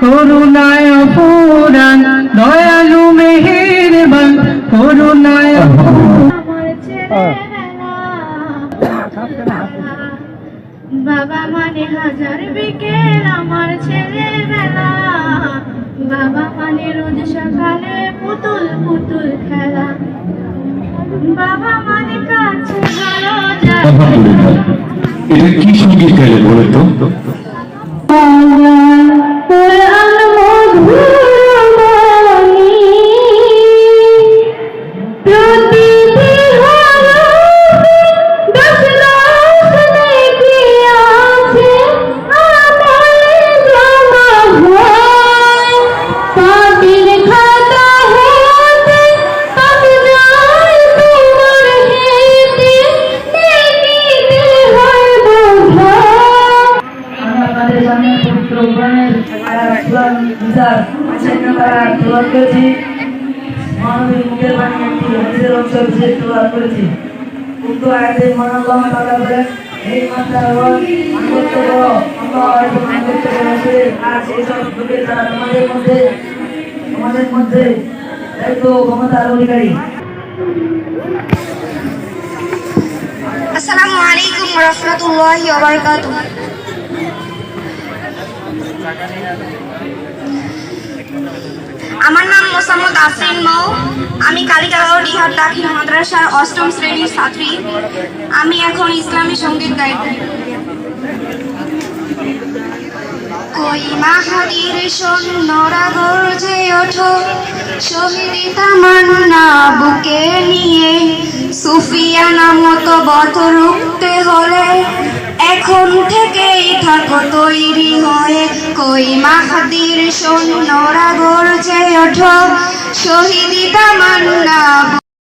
করুণায় অপুরাণ দয়ালু মেহের মেহেরবান করুণায় বাবা মানে হাজার বিকেল। বাবা মানে রোজ সকালে পুতুল পুতুল খেলা। বাবা মানে কাছে ভালো যায়। এটা কি সংগীত খেলে বলে তো? আয়াত সূরা নিসার চার নম্বর আয়াত করেছি মহানবীর মুখের বাণী একটি হাদিসের অংশ বিশেষ তেলাওয়াত করেছি উক্ত আয়াতে মহান আল্লাহ তাআলা বলেন এই মাত্রার ওপর আনুগত্য করো আল্লাহ এবং আনুগত্য করো রাসূলের আর সেই সব লোকের যারা তোমাদের মধ্যে তোমাদের মধ্যে দায়িত্ব ক্ষমতার অধিকারী আসসালামু আলাইকুম রহমতুল্লাহি ওবারাকাতু আমার নাম মোসাম্মদ আসরিন মৌ। আমি কালিকাগড় ডিহার দাখিল মাদ্রাসার অষ্টম শ্রেণির ছাত্রী। আমি এখন ইসলামী সংগীত গাইব কই মাহাদির সৈন্যরা গর্জে ওঠো। শহীদি তামান্না বুকে নিয়ে। সুফিয়ানা মতো বত রুখতে হলে এখন থেকেই থাকো তৈরি হয়ে কই মাহাদির সৈন্যরা গড়ছে ওঠো শহীদিতা তামান্না